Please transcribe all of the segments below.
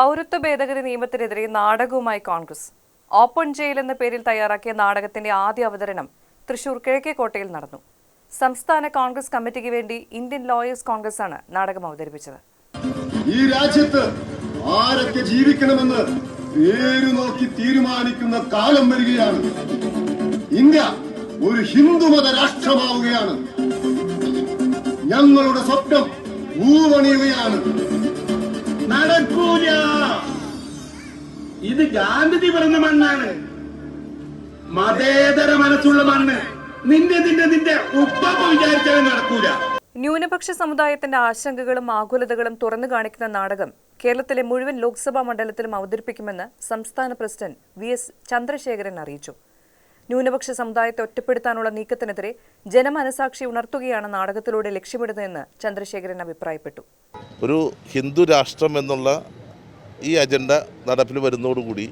പൗരത്വ ഭേദഗതി നിയമത്തിനെതിരെ നാടകവുമായി കോൺഗ്രസ്. ഓപ്പൺ ജയിൽ എന്ന പേരിൽ തയ്യാറാക്കിയ നാടകത്തിന്റെ ആദ്യ അവതരണം തൃശൂർ കിഴക്കേക്കോട്ടയിൽ നടന്നു. സംസ്ഥാന കോൺഗ്രസ് കമ്മിറ്റിക്ക് വേണ്ടി ഇന്ത്യൻ ലോയേഴ്സ് കോൺഗ്രസ് ആണ് നാടകം അവതരിപ്പിച്ചത്. ഈ രാജ്യത്ത് ആരൊക്കെ ജീവിക്കണമെന്ന് പേര് നോക്കി തീരുമാനിക്കുന്ന കാലം വരികയാണ്. ഇന്ത്യ ഒരു ഹിന്ദുമത രാഷ്ട്രമാവുകയാണ്. ഞങ്ങളുടെ സ്വപ്നം ഊവണിയുകയാണ്. ഇത് ഗാന്ധിജി പറഞ്ഞ മണ്ണാണ്. മതേതര മനസ്സുള്ള മണ്ണ്. നിന്റെ നിന്റെ നിന്റെ ഉപ്പ വിചാരിച്ചാലും നടക്കൂല. ന്യൂനപക്ഷ സമുദായത്തിന്റെ ആശങ്കകളും ആകുലതകളും തുറന്നു കാണിക്കുന്ന നാടകം കേരളത്തിലെ മുഴുവൻ ലോക്സഭാ മണ്ഡലത്തിലും അവതരിപ്പിക്കുമെന്ന് സംസ്ഥാന പ്രസിഡന്റ് വി എസ് ചന്ദ്രശേഖരൻ അറിയിച്ചു. ന്യൂനപക്ഷ സമുദായത്തെ ഒറ്റപ്പെടുത്താനുള്ള നീക്കത്തിനെതിരെ ജനമനസാക്ഷി ഉണർത്തുകയാണ് നാടകത്തിലൂടെ ലക്ഷ്യമിടുന്നതെന്ന് ചന്ദ്രശേഖരൻ അഭിപ്രായപ്പെട്ടു. ഒരു ഹിന്ദു രാഷ്ട്രം എന്നുള്ള ഈ അജണ്ട നടപ്പിൽ വരുന്നതോടുകൂടി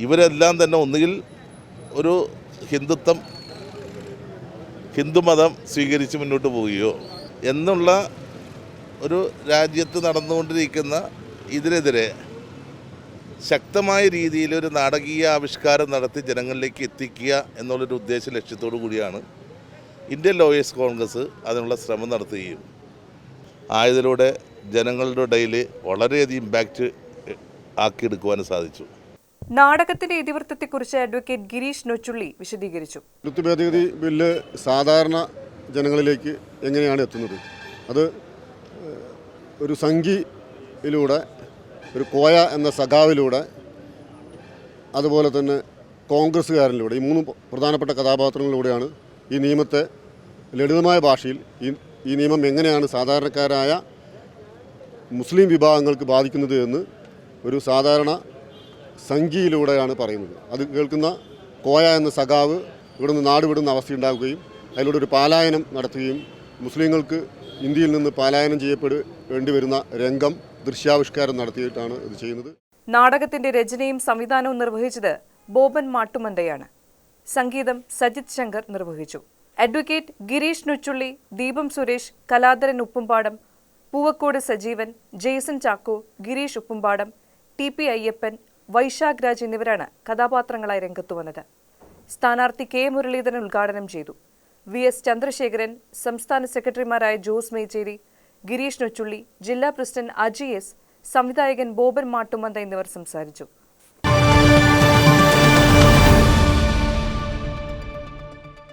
ഇവരെല്ലാം തന്നെ ഒന്നുകിൽ ഒരു ഹിന്ദുത്വം ഹിന്ദുമതം സ്വീകരിച്ച് മുന്നോട്ട് പോവുകയോ എന്നുള്ള ഒരു രാജ്യത്ത് നടന്നുകൊണ്ടിരിക്കുന്ന ഇതിനെതിരെ ശക്തമായ രീതിയിൽ ഒരു നാടകീയ ആവിഷ്കാരം നടത്തി ജനങ്ങളിലേക്ക് എത്തിക്കുക എന്നുള്ളൊരു ഉദ്ദേശ ലക്ഷ്യത്തോടു കൂടിയാണ് ഇന്ത്യൻ ലോയേഴ്സ് കോൺഗ്രസ് അതിനുള്ള ശ്രമം നടത്തുകയും ആയതിലൂടെ ജനങ്ങളുടെ ഇടയിൽ വളരെയധികം ഇമ്പാക്റ്റ് ആക്കിയെടുക്കുവാനും സാധിച്ചു. നാടകത്തിന്റെ ഇതിവൃത്തത്തെക്കുറിച്ച് അഡ്വക്കേറ്റ് ഗിരീഷ് നൊച്ചുള്ളി വിശദീകരിച്ചു. ഋതു ഭേദഗതി ബില്ല് സാധാരണ ജനങ്ങളിലേക്ക് എങ്ങനെയാണ് എത്തുന്നത്? അത് ഒരു സംഘിയിലൂടെ ഒരു കോയ എന്ന സഖാവിലൂടെ അതുപോലെ തന്നെ കോൺഗ്രസ്സുകാരനിലൂടെ ഈ മൂന്ന് പ്രധാനപ്പെട്ട കഥാപാത്രങ്ങളിലൂടെയാണ് ഈ നിയമത്തെ ലളിതമായ ഭാഷയിൽ ഈ ഈ നിയമം എങ്ങനെയാണ് സാധാരണക്കാരായ മുസ്ലിം വിഭാഗങ്ങൾക്ക് ബാധിക്കുന്നത് എന്ന് ഒരു സാധാരണ സംഖ്യയിലൂടെയാണ് പറയുന്നത്. അത് കേൾക്കുന്ന കോയ എന്ന സഖാവ് ഇവിടുന്ന് നാടുവിടുന്ന നാട് വിടുന്ന അവസ്ഥയുണ്ടാവുകയും അതിലൂടെ ഒരു പാലായനം നടത്തുകയും മുസ്ലിങ്ങൾക്ക് ഇന്ത്യയിൽ നിന്ന് പാലായനം ചെയ്യപ്പെടേണ്ടി വരുന്ന രംഗം ദൃശ്യാവിഷ്കാരം നടത്തിയിട്ടാണ് ഇത് ചെയ്യുന്നത്. നാടകത്തിന്റെ രചനയും സംവിധാനവും നിർവഹിച്ചത് ബോബൻ മാട്ടുമന്തയാണ് സംഗീതം സജിത് ശങ്കർ നിർവഹിച്ചു. Advocate Girish Nuchully Deepam Suresh Kaladharan Uppumpadam Poovakode Sajeevan Jaison Chacko Girish Uppumpadam T P Ayyappan Vaishakh Raj എന്നിവരാണ് കഥാപാത്രങ്ങളായി രംഗത്തു വന്നത്. സ്ഥാനാർത്ഥി കെ മുരളീധരൻ ഉദ്ഘാടനം ചെയ്തു. വി എസ് ചന്ദ്രശേഖരൻ സംസ്ഥാന സെക്രട്ടറിമാരായ ജോസ് മേച്ചേരി ഗിരീഷ് നൊച്ചുള്ളി ജില്ലാ പ്രസിഡന്റ് അജി എസ് സംവിധായകൻ ബോബൻ മാട്ടുമന്ത എന്നിവർ സംസാരിച്ചു.